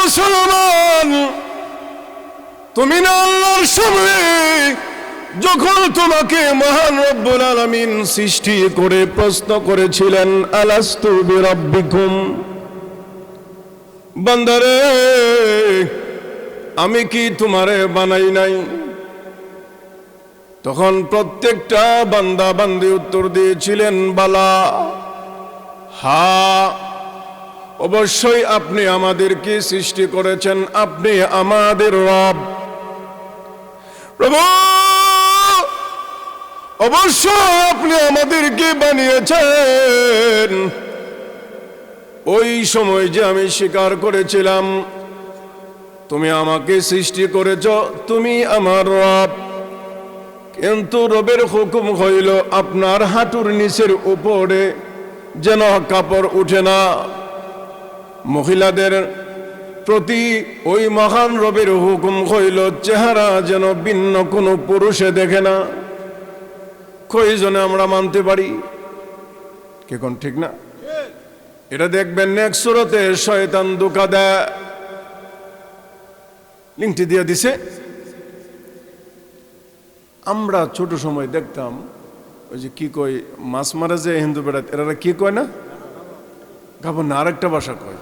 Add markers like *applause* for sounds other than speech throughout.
মুসলমান, তুমি না আল্লাহর সামনে যখন তোমাকে মহান রব্বুল আলামিন সৃষ্টি করে প্রশ্ন করেছিলেন, আলাস্তু বিরাব্বিকুম? বান্দারে, আমি কি তোমারে বানাই নাই? তখন প্রত্যেকটা বান্দা বান্দি উত্তর দিয়েছিলেন, বালা, হা অবশ্যই আপনি আমাদেরকে সৃষ্টি করেছেন। আপনি আমাদের রব। প্রভু, অবশ্যই আপনি আমাদেরকে বানিয়েছেন। ওই সময় যে আমি স্বীকার করেছিলাম, তুমি আমাকে সৃষ্টি করেছ, তুমি আমার রব। কিন্তু রবের হুকুম হইল, আপনার হাঁটুর নিচের উপরে যেন কাপড় উঠে না। মহিলাদের প্রতি ওই মহান রবের হুকুম হইল, চেহারা যেন ভিন্ন কোনো পুরুষে দেখে না। কইজনে আমরা মানতে পারি? কে কোন ঠিক না? এটা দেখবেন নেক্সট সুরতে শয়তান দুকা দেয়। লিঙ্কটি দিয়ে দিছে। আমরা ছোট সময় দেখতাম, ওই যে কি কই মাছ মারা যে হিন্দু বেড়াত, এরা কি কয় না? গাবো না, আরেকটা ভাষা কয়।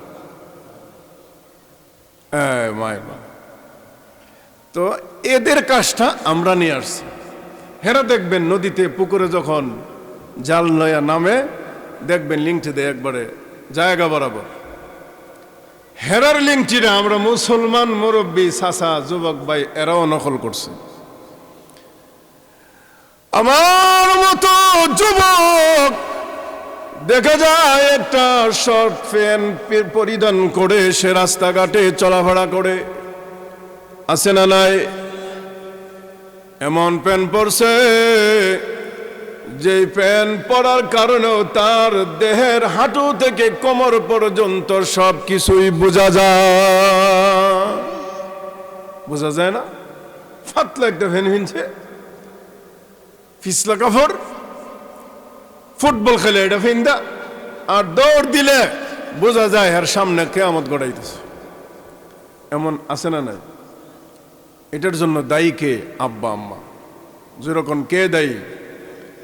তো এদের কাজটা আমরা নিয়ে আসছি। হেরা দেখবেন নদীতে পুকুরে যখন জাল নয়া নামে, দেখবেন লিঙ্কটি দেয় একবারে জায়গা বরাবর। হেরার লিঙ্কটিরা আমরা মুসলমান মুরব্বী সাসা যুবক ভাই এরাও নকল করছে। আমার মতো যুবক দেখা যায় একটা শর্ট প্যান্ট পরিধান করে সে রাস্তাঘাটে চলাফেরা করে। আছে না নাই? এমন প্যান্ট পরছে যে প্যান্ট পরার কারণেও তার দেহের হাঁটু থেকে কোমর পর্যন্ত সব কিছুই বোঝা যায়। বোঝা যায় না? ফাতলা একটা ফ্যান হিনছে ফিসলা কাপড় ফুটবল খেলে এটা ফিন্দা আর দৌড় দিলে বোঝা যায় আর সামনে কেয়ামত গড়াইতেছে এমন আছে না নাই এটার জন্য দায়ী কে আব্বা আম্মা যেরকম কে দায়ী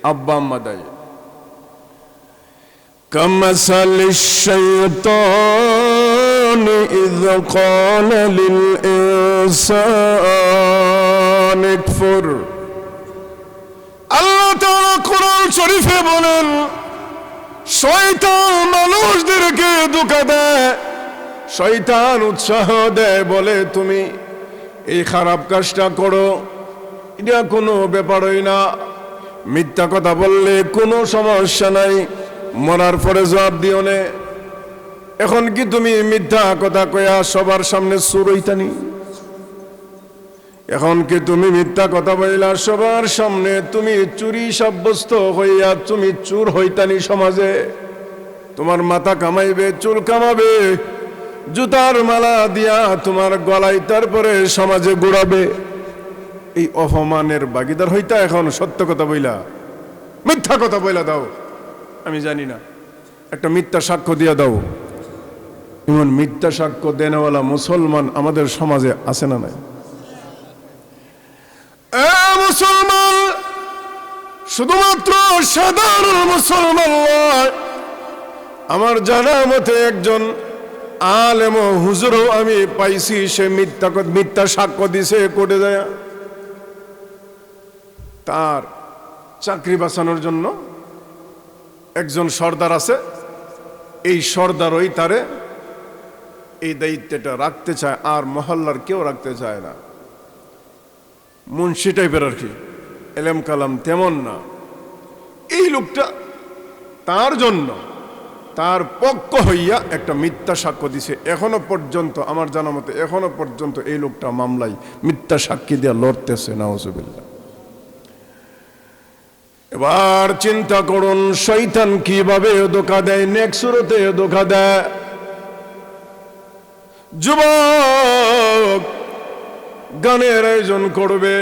আব্বা আম্মা দায়ী كمثل الشيطان إذ قال للإنسان اكفر আল্লাহ তাআলা কোরআন শরীফে বলেন, শয়তান মানুষদেরকে ধোঁকা দেয়, শয়তান উৎসাহ দেয় বলে তুমি এই খারাপ কাজটা করো। এটা কোনো ব্যাপারই না। মিথ্যা কথা বললে কোনো সমস্যা নাই, মরার পরে জবাব দিও নে। এখন কি তুমি মিথ্যা কথা কয়া সবার সামনে সুর হইতানি এখন কি তুমি মিথ্যা কথা বলিলা? সবার সামনে তুমি চুরি সাব্যস্ত হইয়া তুমি চুর হইতানি সমাজে। তোমার মাথা কামাইবে, চুল কামাবে, জুতার মালা দিয়া তোমার গলায় তারপরে সমাজে গুড়াবে এই অপমানের বাগিদার হইতা এখন সত্য কথা বইলা। মিথ্যা কথা বইলা দাও। আমি জানি না। একটা মিথ্যা সাক্ষ্য দিয়া দাও। এমন মিথ্যা সাক্ষ্য দেনেওয়ালা মুসলমান আমাদের সমাজে আছে না নাই? মুসলমান, শুধুমাত্র সাধারণ মুসলমান নয়, আমার জানা মতে একজন আলেম ও হুজুরও আমি পাইছি, সে মিথ্যা মিথ্যা সাক্ষ্য দিছে কোর্টে যায়। তার চাকরি বাঁচানোর জন্য একজন সর্দার আছে, এই সর্দারই তারে এই দায়িত্বটা রাখতে চায়, আর মহল্লার কেউ রাখতে চায় না। মুন্সি টাইপের আর কি। এলেম কালাম তেমন না। এই লোকটা তার জন্য তার পক্ষ হইয়া একটা মিথ্যা সাক্ষ্য দিছে। এখনও পর্যন্ত, আমার জানা মতে এখনও পর্যন্ত এই লোকটা মামলায় মিথ্যা সাক্ষী দিয়ে লড়তেছে নাওজুবিল্লাহ এবার চিন্তা করুন শৈতান কীভাবে ধোকা দেয় নেক্সুরতে ধোকা দেয়। যুবক গানের আয়োজন করবে,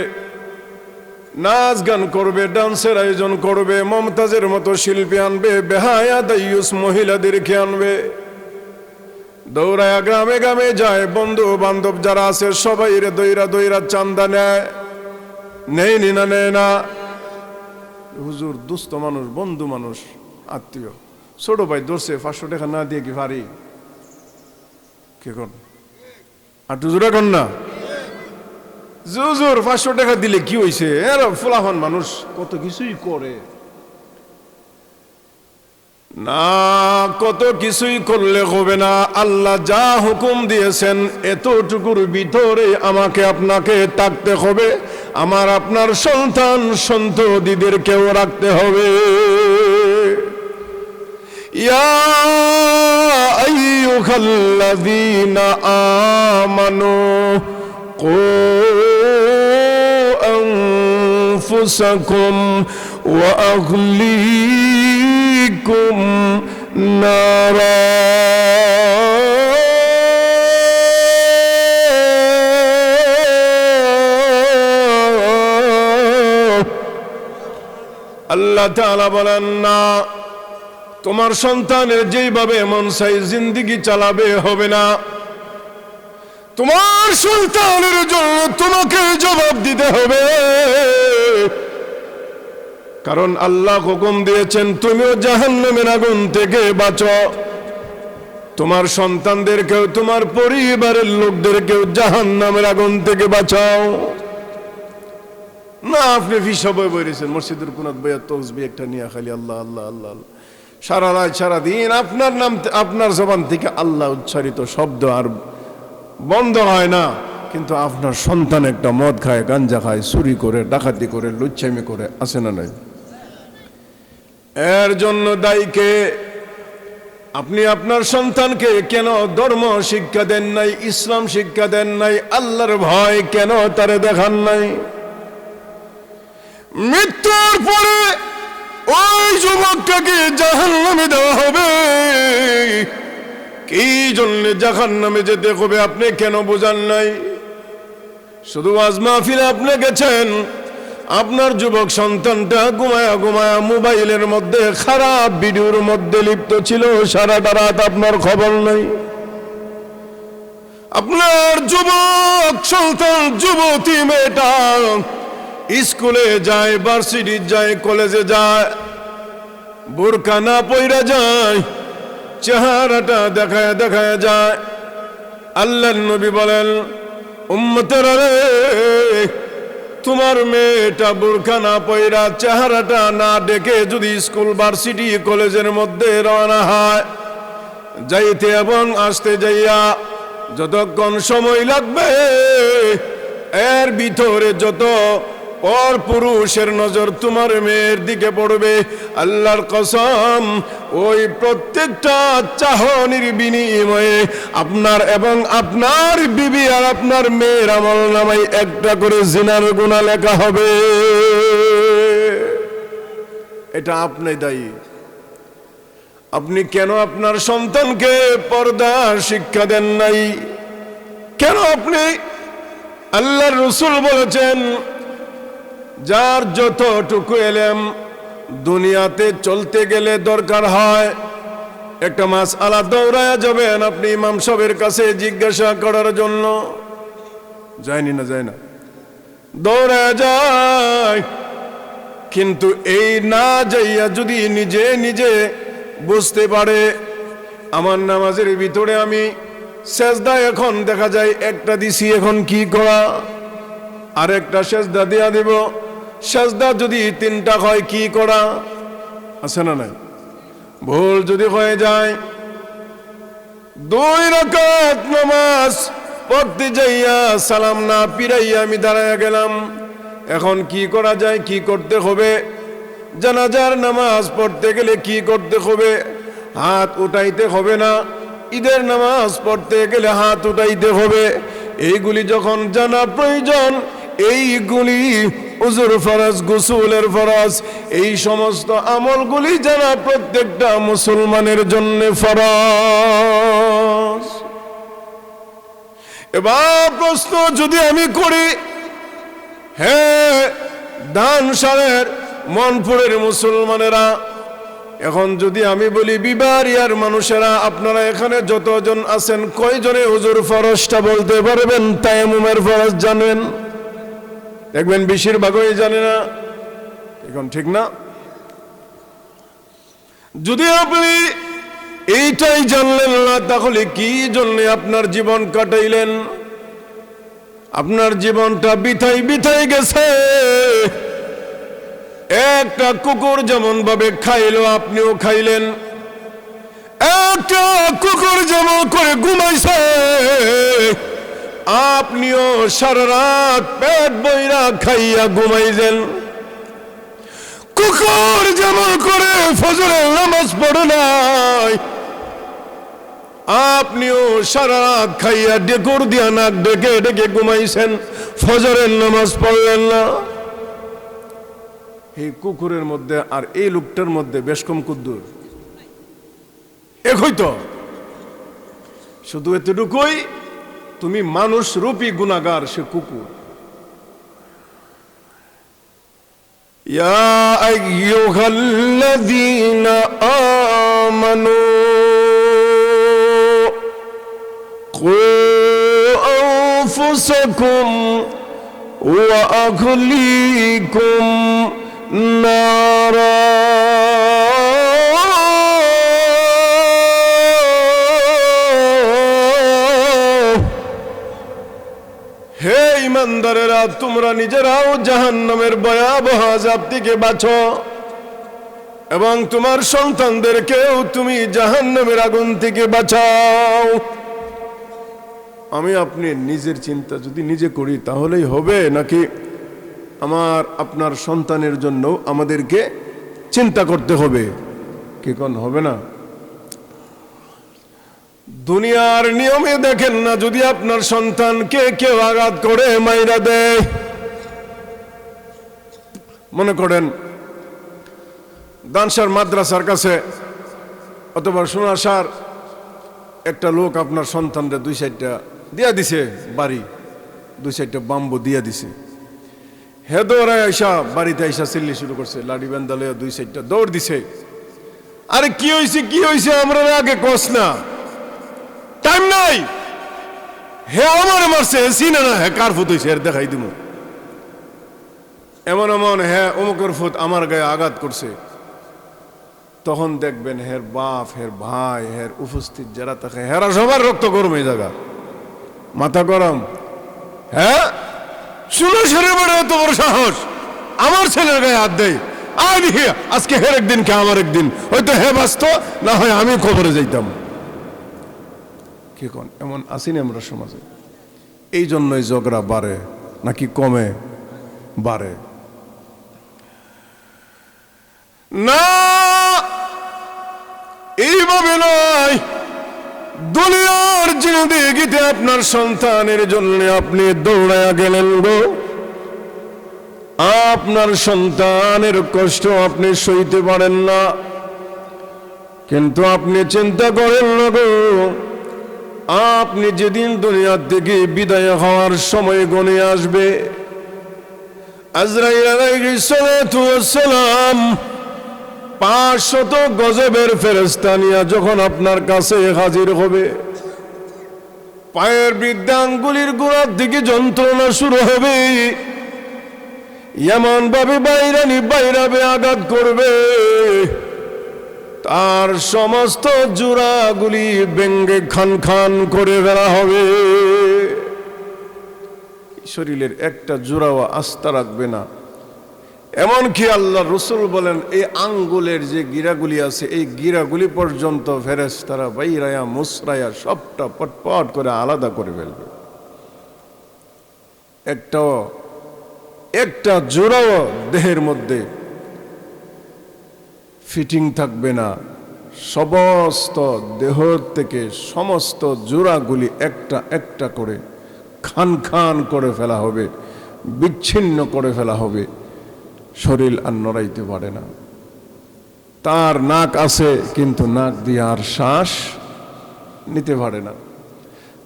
নাচ গান করবে, ডান্সের আয়োজন করবে, মমতাজের মতো শিল্পী আনবে, বেহায়া দাইয়ুস মহিলাদেরকে আনবে। দৌড়ায়া গ্রামে গ্রামে যায় বন্ধু বান্ধব যারা আছে, সবাই রে দইরা দইরা চান্দা নেয়। নেই নি না নেয় না। হুজুর, দুস্থ মানুষ, বন্ধু মানুষ, আত্মীয়। ছোট ভাই দোষে পাঁচশো টাকা না দিয়ে কি পারি কে কর আর টুজুরা কর না? জুজুর পাঁচশো টাকা দিলে কি হয়েছে এর ফুলাফান মানুষ কত কিছুই করে। না, কত কিছুই করলে হবে না। আল্লাহ যা হুকুম দিয়েছেন, এতটুকুর ভিতরে আমাকে আপনাকে থাকতে হবে। আমার আপনার সন্তান সন্ততিদেরকেও রাখতে হবে। ইয়া আইয়ুহাল্লাযীনা আমানু কু أنفسكم وأهليكم نارا আল্লাহ তাআলা বলেন না তোমার সন্তানের যেইভাবে মন চাই জিন্দিগি চালাবে হবে না তোমার সন্তানের জন্য তোমাকে জবাব দিতে হবে। কারণ আল্লাহ হুকুম দিয়েছেন, তুমিও জাহান্নামের আগুন থেকে বাঁচো। তোমার সন্তানদেরকেও, তোমার পরিবারের লোকদেরকেও জাহান্নামের আগুন থেকে বাঁচাও। না, আপনি ফিসবে বলেছেন মসজিদের কোনাত বইয়া তসবি একটা নিয়ে খালি আল্লাহ আল্লাহ আল্লাহ। সারা রাত সারা দিন আপনার নাম, আপনার জবান থেকে আল্লাহ উচ্চারিত শব্দ আর বন্ধ হয় না। কিন্তু আপনার সন্তান একটা মদ খায়, গাঞ্জা খায়, চুরি করে, ডাকাতি করে, লুচ্ছামি করে আসে না নাই? এর জন্য দায়ীকে আপনি আপনার সন্তানকে কেন ধর্ম শিক্ষা দেন নাই, ইসলাম শিক্ষা দেন নাই, আল্লাহর ভয় কেন তারে দেখান নাই? মৃত্যুর পরে ওই যুবকটাকে জাহান নামে দেওয়া হবে? কি জন্য জাহান নামে যেতে হবে আপনি কেন বোঝান নাই? শুধু আজ মাহফিলে আপনি গেছেন, আপনার যুবক সন্তানটা ঘুমায়া ঘুমায়া মোবাইলের মধ্যে খারাপ ভিডিওর মধ্যে লিপ্ত ছিল, সারাটা রাত আপনার খবর নাই। আপনার যুবক সন্তান যুবতী মেয়েটা স্কুলে যায়, ভার্সিটি যায়, কলেজে যায় বোরকা না পইরা যায় চেহারাটা দেখায় দেখায় যায়। আল্লাহ নবী বলেন তোমার মেয়েটা বোরকা না পইরা চেহারাটা না ডেকে যদি স্কুল, ভার্সিটি, কলেজের মধ্যে রওনা হয়, যাইতে এবং আসতে যাইয়া যতক্ষণ সময় লাগবে, এর ভিতরে যত পর পুরুষের নজর তোমার মেয়ের দিকে পড়বে। আল্লাহর কসম, ওই প্রত্যেকটা চাহনির বিনিময়ে আপনার এবং আপনার বিবি আর আপনার মেয়ের আমল নামাই একটা করে জিনার গুণা লেখা হবে। এটা আপনি দায়ী। আপনি কেন আপনার সন্তানকে পর্দার শিক্ষা দেন নাই? কেন আপনি আল্লাহর রসুল বলেছেন যার যতটুকু এলেম দুনিয়াতে চলতে গেলে দরকার হয়, একটা মাস আলা দৌড়ায়া যাবেন আপনি ইমাম সাহেবের কাছে জিজ্ঞাসা করার জন্য। যায়নি না, যায় না। দৌড়ায়া যায়, কিন্তু এই না যাইয়া যদি নিজে নিজে বুঝতে পারে, আমার নামাজের ভিতরে আমি সেজদা এখন দেখা যায় একটা দিছি, এখন কি করা? আরেকটা সেজদা দিয়া দিব। সেজদা যদি তিনটা হয় কি করা? আছে না নাই? ভুল যদি হয়ে যায়, দুই রাকাত নামাজ পড়তে যাইয়া সালাম না পিরাইয়া আমি দাঁড়াইয়া গেলাম। এখন কি করা যায়, কি করতে হবে? জানাজার নামাজ পড়তে গেলে কি করতে হবে? হাত উঠাইতে হবে না। ঈদের নামাজ পড়তে গেলে হাত উঠাইতে হবে। এইগুলি যখন জানা প্রয়োজন, এইগুলি উজুর ফরজ, গুসুলের ফরজ, এই সমস্ত আমলগুলি জানা প্রত্যেকটা মুসলমানের জন্য ফরজ। এবার প্রশ্ন যদি আমি করি হ্যাঁ দান সারের মনপুরের মুসলমানেরা, এখন যদি আমি বলি বিবারিয়ার মানুষেরা, আপনারা এখানে যতজন আছেন, কয়জনে হুজুর ফরজটা বলতে পারবেন? তায়ামুমের ফরজ জানেন? দেখবেন বেশিরভাগই জানে না। এখন ঠিক না? যদি আপনি এইটাই জানলেন না, তাহলে কি জন্য আপনার জীবন কাটাইলেন? আপনার জীবনটা বিথাই বিথাই গেছে। একটা কুকুর যেমন ভাবে খাইলো, আপনিও খাইলেন। একটা কুকুর যেমন করে ঘুমাইছে। আপনিও সারা রাত পেট বইরা খাইয়া ঘুমাইছেন কুকুর যেমন করে ফজরের নামাজ পড়ে নাই, আপনিও সারা রাত খাইয়া ডেকুর দিয়া নাক ডেকে ডেকে ঘুমাইছেন, ফজরের নামাজ পড়লেন না। এই কুকুরের মধ্যে আর এই লোকটার মধ্যে বেশ কম কুদ্দুর। একই তো। শুধু এতটুকুই তুমি মানুষ রূপী গুণাগার সে কুকুর يا أيها الذين آمنوا قوا أنفسكم وأهليكم نارا হে ইমানদারেরা, তোমরা নিজেরাও জাহান্নামের ভয়াবহ আযাব থেকে বাঁচো। এবং তোমার সন্তানদেরকেও তুমি জাহান্নামের আগুন থেকে বাঁচাও। আমি আপনি নিজের চিন্তা যদি নিজে করি, তাহলেই হবে নাকি আমার, আপনার সন্তানের জন্য আমাদেরকে চিন্তা করতে হবে? কি কোন হবে না? দুনিয়ার নিয়মে দেখেন না, যদি আপনার সন্তানকে কেউ আঘাত করে, মাইরা দেয়। মনে করেন দানসার মাদ্রাসার কাছে অথবা সোনাসার একটা লোক আপনার সন্তানরা দুই সাইডটা দিয়া দিছে, বাড়ি, দুই সাইডটা বাম্বু দিয়া দিছে। হে দৌড়ায় আইসা, বাড়িতে আইসা চিল্লি শুরু করছে, লাডি বেন্দালে দুই সাইডটা দৌড় দিছে। আরে কি হয়েছে কি হয়েছে আমরা আগে কস না। টাইম নাই। হে আমার মারছে চিনে না, হে কার ফুট হয়েছে দেখাই দিব এমন এমন হ্যাঁ অমুকের ফুট আমার গায়ে আঘাত করছে। তখন দেখবেন হের বাপ, হের ভাই, হের উপস্থিত যারা থাকে, হেরা সবার রক্ত গরম এই জায়গা মাথা গরম। হ্যাঁ শুনে সরে বড়, এত বড় সাহস। আমার ছেলের গায়ে হাত দেয় আজকে হের একদিন, কে আমার একদিন। হয়তো হে বাঁচত, না হয় আমি খবরে যাইতাম। কি কোন? এমন আসিনি আমরা সমাজে। এই জন্যই ঝগড়া বাড়ে, নাকি কমে? বাড়ে। না, এইভাবে নয়। দুনিয়ার জিন্দিগিতে আপনার সন্তানের জন্য আপনি দৌড়ায়া গেলেন গো। আপনার সন্তানের কষ্ট আপনি সইতে পারেন না। কিন্তু আপনি চিন্তা করেন না গো আপনি যেদিন দুনিয়ার থেকে বিদায় হওয়ার সময় গনে আসবে, আজরাইল আলাইহিস সালাতু ওয়াস সালাম পাঁচশত গজবের ফেরেস্তা নিয়ে যখন আপনার কাছে হাজির হবে, পায়ের বৃদ্ধাঙ্গুলির গোড়ার দিকে যন্ত্রণা শুরু হবে এমন ভাবে বাইরানি বাইরাবে আঘাত করবে। তার সমস্ত জোড়াগুলি ব্যঙ্গে খান খান করে ফেলা হবে। শরীরের একটা জোড়াও আস্থা রাখবে না। এমনকি আল্লাহ রসুল বলেন, এই আঙ্গুলের যে গিরাগুলি আছে, এই গিরাগুলি পর্যন্ত ফেরেস তারা বাইরায়া, মুসরায়া, সবটা পটপট করে আলাদা করে ফেলবে। একটাও একটা জোড়াও দেহের মধ্যে ফিটিং থাকবে না। সমস্ত দেহ থেকে সমস্ত জোড়াগুলি একটা একটা করে খান খান করে ফেলা হবে, বিচ্ছিন্ন করে ফেলা হবে। শরীর আর নড়াইতে পারে না। তার নাক আছে, কিন্তু নাক দিয়ে আর শ্বাস নিতে পারে না।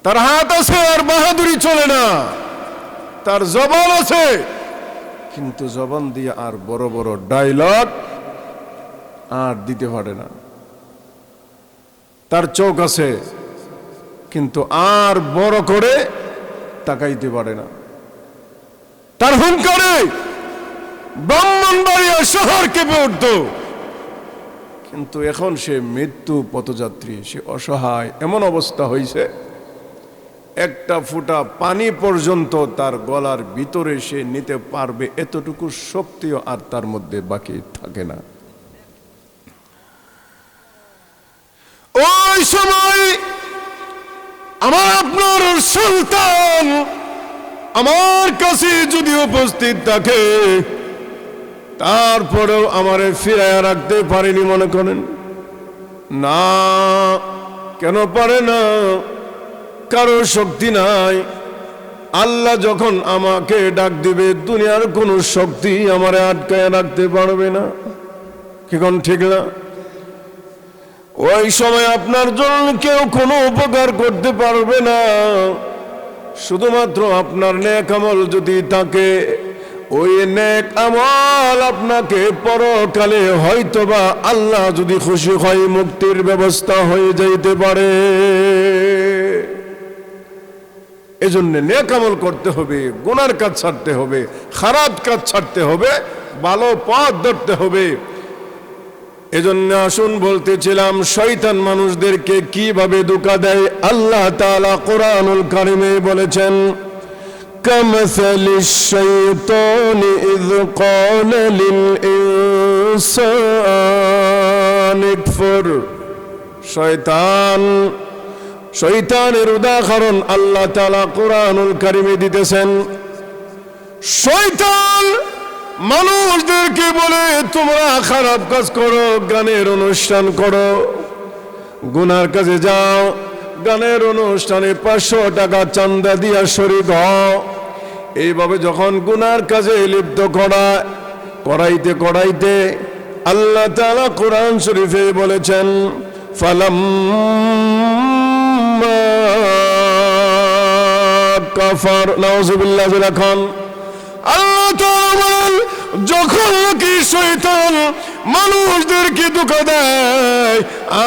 তার হাত আছে, আর বাহাদুরি চলে না। তার জবান আছে, কিন্তু জবান দিয়ে আর বড় বড় ডায়লগ আর দিতে পারে না। তার চোখ আছে, কিন্তু আর বড় করে তাকাইতে পারে না। তার হুঙ্কারে ব্রাহ্মণবাড়িয়া শহর কেঁপে উঠত। কিন্তু এখন সে মৃত্যু পথযাত্রী, সে অসহায়, এমন অবস্থা হয়েছে একটা ফুটা পানি পর্যন্ত তার গলার ভিতরে সে নিতে পারবে, এতটুকু শক্তিও আর তার মধ্যে বাকি থাকে না। ওই সময় আমার আপনার সুলতান আমার কাছে যদি উপস্থিত থাকে, তারপরেও আমারে ফিরাইয়া রাখতে পারেনি মনে করেন। না, কেন পারে না? কারও শক্তি নাই। আল্লাহ যখন আমাকে ডাক দিবে, দুনিয়ার কোনো শক্তি আমারে আটকায় রাখতে পারবে না। কি ঠিক না? ওই সময় আপনার জন্য কেউ কোনো উপকার করতে পারবে না। শুধুমাত্র আপনার নেক আমল যদি থাকে, ওই নেক আমল আপনাকে পরকালে হয়তোবা আল্লাহ যদি খুশি হয় মুক্তির ব্যবস্থা হয়ে যাইতে পারে। এজন্য নেক আমল করতে হবে, গুনার কাজ ছাড়তে হবে, খারাপ কাজ ছাড়তে হবে, ভালো পথ ধরতে হবে। এজন্য আসুন বলতেছিলাম শয়তান মানুষদেরকে কিভাবে ধোকা দেয় আল্লাহ তাআলা কোরআনুল কারিমে বলেছেন كمثل الشيطان إذ قال للإنسان اكفر শয়তান শয়তানের উদাহরণ আল্লাহ তাআলা কোরআনুল কারিমে দিতেছেন শয়তান মানুষদেরকে বলে, তোমরা খারাপ কাজ করো, গানের অনুষ্ঠান করো। গুনার কাজে যাও, গানের অনুষ্ঠানে পাঁচশো টাকা চান্দা দিয়া শরীর হও। এইভাবে যখন গুনার কাজে লিপ্ত করা, করাইতে করাইতে আল্লাহ তাআলা কোরআন শরীফে বলেছেন ফালাম কাফার। নাউজুবিল্লাহ খান যখন কি শয়তান মানুষদেরকে ধোকা দেয়,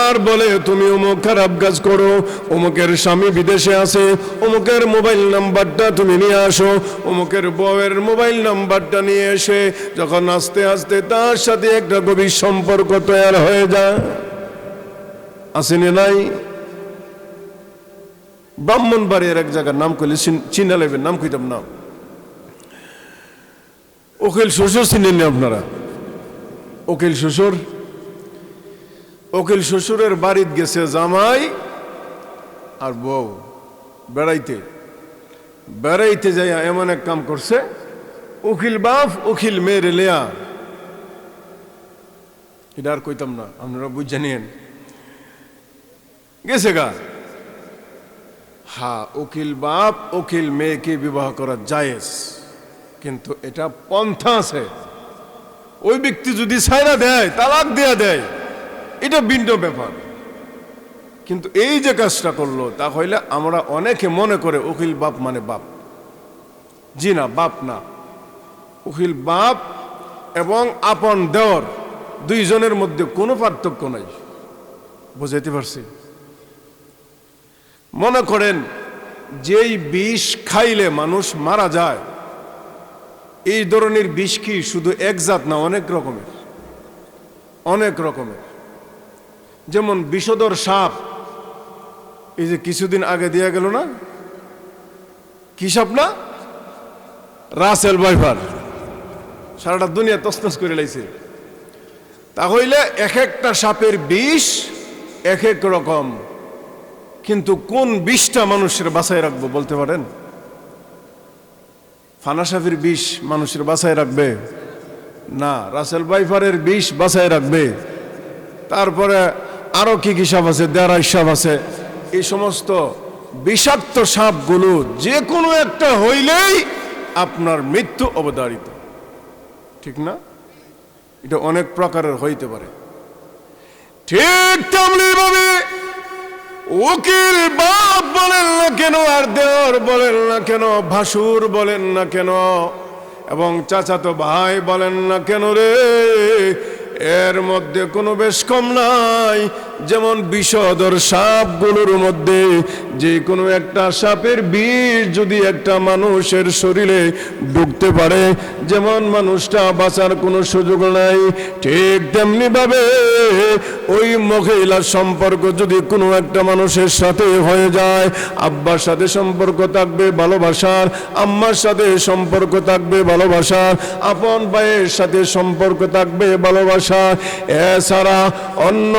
আর বলে, তুমি অমুক খারাপ কাজ করো, অমুকের স্বামী বিদেশে আছে, অমুকের মোবাইল নাম্বারটা তুমি নিয়ে আসো, অমুকের বউয়ের মোবাইল নাম্বারটা নিয়ে এসে যখন আস্তে আস্তে তার সাথে একটা গভীর সম্পর্ক তৈরি হয়ে যায়। আসেনি নাই? ব্রাহ্মণবাড়ির এক জায়গার নাম কইলে চিনা লেবেন নাম কইতাম নাম উকিল শ্বশুর চিনেননি আপনারা? উকিল শ্বশুর? উকিল শ্বশুরের বাড়িতে গেছে জামাই আর বউ। বেড়াইতে। বেড়াইতে যাইয়া এমন এক কাম করছে উকিল বাপ উকিল মেয়ের লেয়া। এটা আর কইতাম না, আপনারা বুঝ জানিয়েন গেছে গা। হা উকিল বাপ উকিল মেয়েকে বিবাহ করা জায়েজ। কিন্তু এটা পন্থা আছে। ওই ব্যক্তি যদি ছাইরা দেয়, তালাক দেয়া দেয়, এটা ভিন্ন ব্যাপার। কিন্তু এই যে কাজটা করল, তা হইলে আমরা অনেকে মনে করে উকিল বাপ মানে বাপ। জি না, বাপ না। উকিল বাপ এবং আপন দেওর, দুইজনের মধ্যে কোনো পার্থক্য নাই। বুঝাইতে পারছি? মনে করেন, যেই বিষ খাইলে মানুষ মারা যায় এই ধরনের বিষ কি শুধু এক জাত না অনেক রকমের? অনেক রকমের। যেমন বিষধর সাপ, এই যে কিছুদিন আগে দেয়া গেল না? কি সাপ না? রাসেল বাইফার সারাটা দুনিয়া তসনস করে লাইছে। তাহলে এক একটা সাপের বিষ এক এক রকম। কিন্তু কোন বিষটা মানুষের বাসায় রাখব বলতে পারেন? ফানাসাফির বিষ মানুষের বাসায় রাখবে। না, রাসেল বাইফারের বিষ বাসায় রাখবে। তারপরে আরও কি কি সাপ আছে? দেড়াই সাপ আছে। এই সমস্ত বিষাক্ত সাপগুলো যে কোনো একটা হইলেই আপনার মৃত্যু অবধারিত। ঠিক না? এটা অনেক প্রকারের হইতে পারে। ঠিক তেমনি ভাবে উকিল বাপ বলেন না কেন, আর দেওর বলেন না কেন, ভাসুর বলেন না কেন, এবং চাচাতো ভাই বলেন না কেন রে, এর মধ্যে কোনো বেশ কম নাই। যেমন বিষধর সাপগুলোর মধ্যে যে কোনো একটা সাপের বিষ যদি একটা মানুষের শরীরে ঢুকতে পারে, যেমন মানুষটা বাঁচার কোনো সুযোগ নাই, ঠিক তেমনি ভাবে ওই মহিলার সম্পর্ক যদি কোনো একটা মানুষের সাথে হয়ে যায়, আব্বার সাথে সম্পর্ক থাকবে, ভালোবাসার, আম্মার সাথে সম্পর্ক থাকবে, ভালোবাসার, আপন ভাইয়ের সাথে সম্পর্ক থাকবে ভালোবাসা এছাড়া অন্য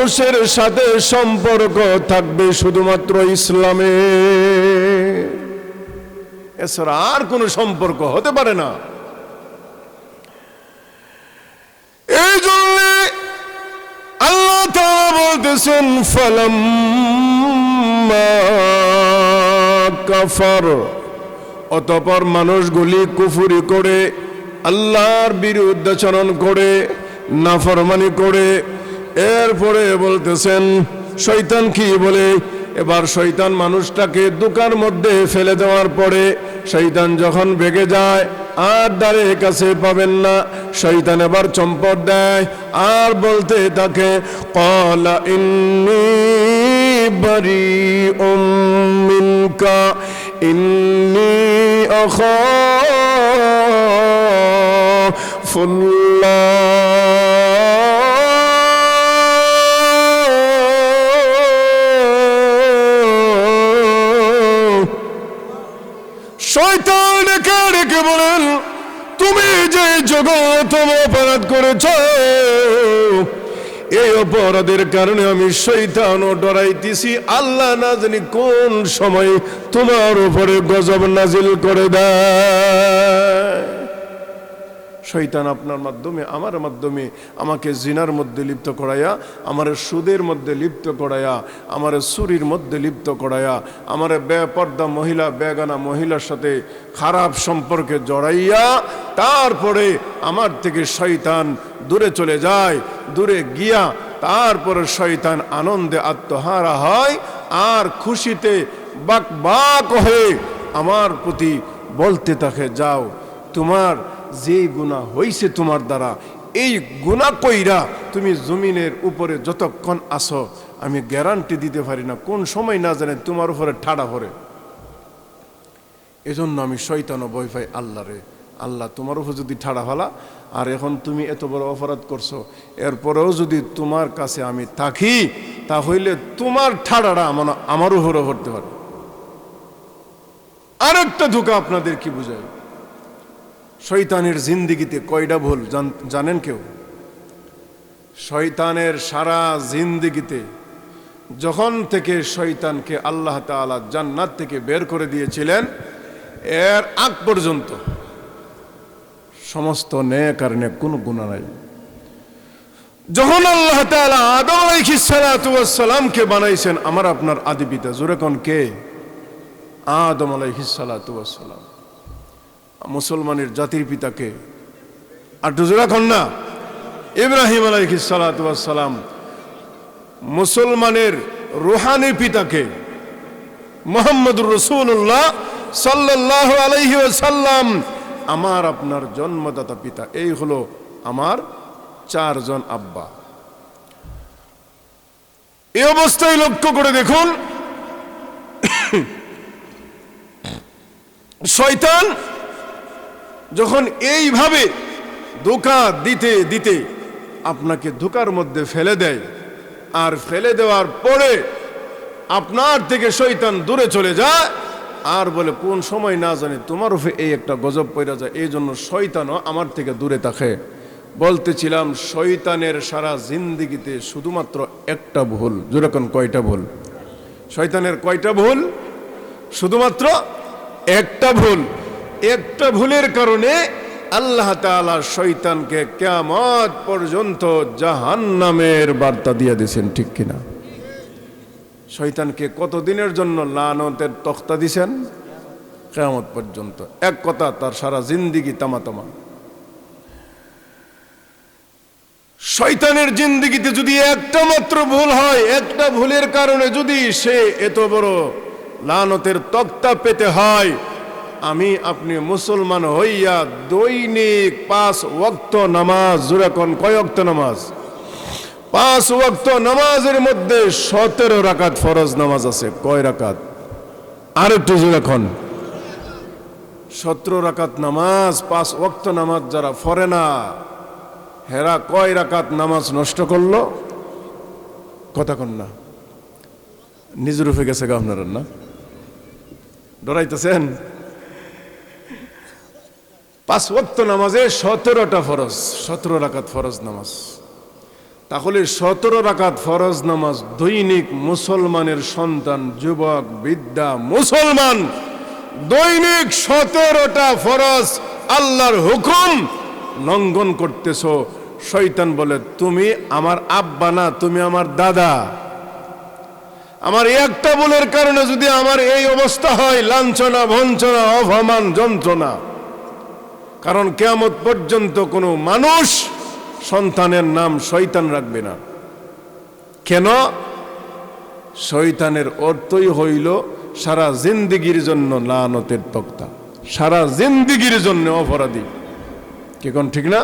মানুষের সাথে সম্পর্ক থাকবে শুধুমাত্র ইসলামে। এছাড়া আর কোনো সম্পর্ক হতে পারে না। এই জন্য আল্লাহ বলতেছেন ফলম কাফার। অতপর মানুষগুলি কুফুরি করে, আল্লাহর বিরুদ্ধাচরণ করে, নাফরমানি করে এরপরে বলতেছেন শৈতান কি বলে? এবার শৈতান মানুষটাকে দোকার মধ্যে ফেলে দেওয়ার পরে শৈতান যখন বেগে যায়, আর দ্বারে কাছে পাবেন না। শৈতান এবার চম্পট দেয়, আর বলতে তাকে কলা ইন্নি বারি ইন্নি ফুল্লাহ অপরাধ করেছ? এই অপরাধের কারণে আমি শৈতান ডরাইতেছি। আল্লাহ না জানি কোন সময় তোমার উপরে গজব নাজিল করে দেয়। শৈতান আপনার মাধ্যমে, আমার মাধ্যমে আমাকে জিনার মধ্যে লিপ্ত করাইয়া আমার সুদের মধ্যে লিপ্ত করাইয়া আমার সুরির মধ্যে লিপ্ত করাইয়া আমার বেপর্দা মহিলা, বেগানা মহিলার সাথে খারাপ সম্পর্কে জড়াইয়া, তারপরে আমার থেকে শৈতান দূরে চলে যায়, দূরে গিয়া তারপরে শৈতান আনন্দে আত্মহারা হয় আর খুশিতে বাক বাক হয়ে আমার প্রতি বলতে থাকে, যাও, তোমার যে গুণা হইছে তোমার দ্বারা, এই গুণা কইরা তুমি জমিনের উপরে যতক্ষণ আসো আমি গ্যারান্টি দিতে পারি না। কোন সময় না জানে তোমার উপরে ঠাড়া পড়ে। এজন্য আমি শয়তানও ভয় পাই আল্লাহরে আল্লাহ তোমার উপর যদি ঠাড়া ফালা, আর এখন তুমি এত বড় অপরাধ করছ, এরপরেও যদি তোমার কাছে আমি থাকি, তাহলে তোমার ঠাড়াটা আমার আমার উপরে পড়তে পারে। আরেকটা ধোকা আপনাদের কি বুঝায়? শৈতানের জিন্দিগিতে কয়টা ভুল? জানেন কেউ? শয়তানের সারা জিন্দিগিতে যখন থেকে শয়তানকে আল্লাহ তাআলা জান্নাত থেকে বের করে দিয়েছিলেন, এর আগ পর্যন্ত সমস্ত ন্যায় কারণে কোনো গুণা নাই। যখন আল্লাহ তাআলা আদম আলাইহিস সালাতু ওয়াস সালামকে বানাইছেন, আমার আপনার আদি পিতা, জোরে কোন কে? আদম আলাইহিস সালাতু ওয়াস সালাম। মুসলমানের জাতির পিতাকে। আর দুজরা কন্যা ইব্রাহিম ওয়াস সালাম মুসলমানের রুহানি পিতাকে, মোহাম্মদুর রসুল্লাহ সাল্লাহ আলাইহি সাল্লাম আমার আপনার জন্মদাতা পিতা। এই হলো আমার চারজন আব্বা। এই অবস্থায় লক্ষ্য করে দেখুন, *coughs* শয়তান যখন এইভাবে ধোকা দিতে দিতে আপনাকে ধোকার মধ্যে ফেলে দেয়, আর ফেলে দেওয়ার পরে আপনার থেকে শৈতান দূরে চলে যায়, আর বলে, কোন সময় না জানি তোমার উপরে এই একটা গজব পড়া যায়, এই জন্য শৈতানও আমার থেকে দূরে থাকে। বলতেছিলাম শৈতানের সারা জিন্দিগিতে শুধুমাত্র একটা ভুল। যেরকম কয়টা ভুল? শয়তানের কয়টা ভুল? শুধুমাত্র একটা ভুল। একটা ভুলের কারণে আল্লাহ তাআলা শৈতানকে কেয়ামত পর্যন্ত জাহান্নামের বার্তা দিয়ে দিয়েছেন, ঠিক কিনা? শৈতানকে কতদিনের জন্য লানতের তখ্তা দিছেন কেয়ামত পর্যন্ত। এক কথা, তার সারা জিন্দিগি তামা তামা শয়তানের জিন্দিগিতে যদি একটা মাত্র ভুল হয়, একটা ভুলের কারণে যদি সে এত বড় লানতের তক্তা পেতে হয় আমি আপনি মুসলমান হইয়া দৈনিক পাঁচ ওয়াক্ত নামাজ জুরাকন কয় ওয়াক্ত নামাজ? পাঁচ ওয়াক্ত নামাজের মধ্যে সতেরো রাকাত ফরজ নামাজ আছে। কয় রাকাত? আর একটু জুরাখন সতেরো রাকাত নামাজ, পাঁচ ওয়াক্ত নামাজ যারা ফরে না হেরা কয় রাকাত নামাজ নষ্ট করল? কথা কন না। নিজের গেছে গা না? ডরাইতেছেন? পাঁচ ওয়াক্ত নামাজে সতেরোটা ফরজ, সতেরো রাকাত ফরজ নামাজ। তাহলে সতেরো রাকাত ফরজ নামাজ দৈনিক মুসলমানের সন্তান, যুবক বিদ্যা মুসলমান, দৈনিক সতেরোটা ফরজ আল্লাহর হুকুম লঙ্ঘন করতেছ। শয়তান বলে, তুমি আমার আব্বা না, তুমি আমার দাদা। আমার একটা ভুলের কারণে যদি আমার এই অবস্থা হয়, লাঞ্ছনা, ভঞ্চনা অভমান যন্ত্রণা কারণ কেয়ামত পর্যন্ত কোনো মানুষ সন্তানের নাম শয়তান রাখবে না। কেন? শয়তানের অর্থই হইল সারা জিন্দিগির জন্য লানতের তক্তা, সারা জিন্দিগির জন্য অপরাধী। কি কোন ঠিক না?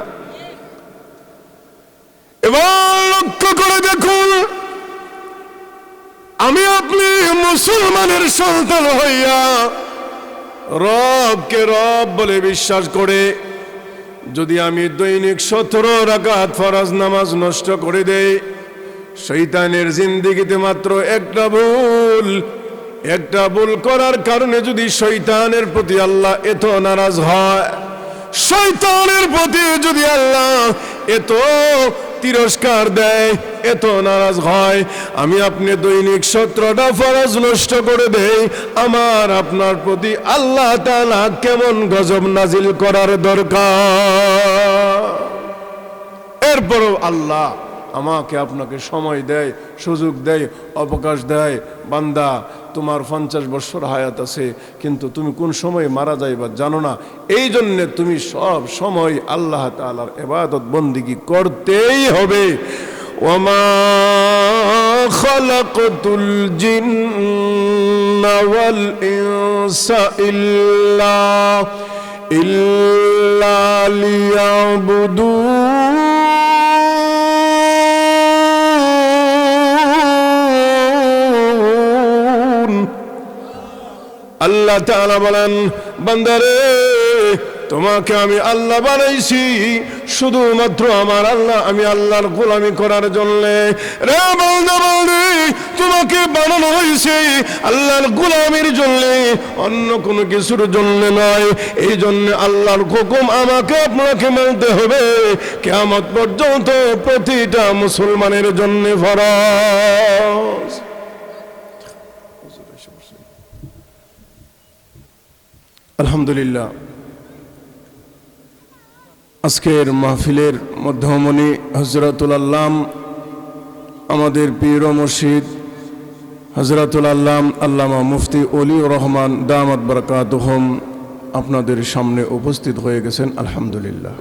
এবার লক্ষ্য করে দেখুন, আমি আপনি মুসলমানের সন্তান হইয়া রবকে রব বলে বিশ্বাস করে। যদি আমি দৈনিক সতেরো রাকাত ফরাজ নামাজ নষ্ট করে দেই শৈতানের জিন্দিগিতে মাত্র একটা ভুল একটা ভুল করার কারণে যদি শৈতানের প্রতি আল্লাহ এত নারাজ হয় শৈতানের প্রতি যদি আল্লাহ এত তিরস্কার দেয় এত নারাজ হয়। আমি আপনি দৈনিক সতেরোটা ফরজ নষ্ট করে দেই। আমার আপনার প্রতি আল্লাহ তাআলা কেমন গজব নাজিল করার দরকার? এরপরও আল্লাহ আমাকে আপনাকে সময় দেয়, সুযোগ দেয়, অবকাশ দেয়। বান্দা, তোমার পঞ্চাশ বছর হায়াত আছে, কিন্তু তুমি কোন সময় মারা যাইবা জানো না। এই জন্যে তুমি সব সময় আল্লাহ তালার এবাদত বন্দিগি করতেই হবে। ওমা খলাকতুল জিন্না ওয়াল ইনসা ইল্লা ইল্লা লিয়াবুদুন আল্লাহ তাআলা বলেন বান্দারে তোমাকে আমি আল্লাহ বানাইছি। শুধুমাত্র আমার আল্লাহ, আমি আল্লাহর গোলামি করার জন্য। রে তোমাকে বানানো হয়েছে আল্লাহর গোলামির জন্য, অন্য কোনো কিছুর জন্য নয়। এই জন্য আল্লাহর হুকুম আমাকে আপনাকে মানতে হবে। কেমন পর্যন্ত প্রতিটা মুসলমানের জন্য ফরজ। আলহামদুলিল্লাহ। আজকের মাহফিলের হজরতুল আল্লাম, আমাদের পীর মুর্শিদ হজরতুল আল্লাম, আল্লামা মুফতি অলি রহমান দামাত বরকাত আপনাদের সামনে উপস্থিত হয়ে গেছেন, আলহামদুলিল্লাহ।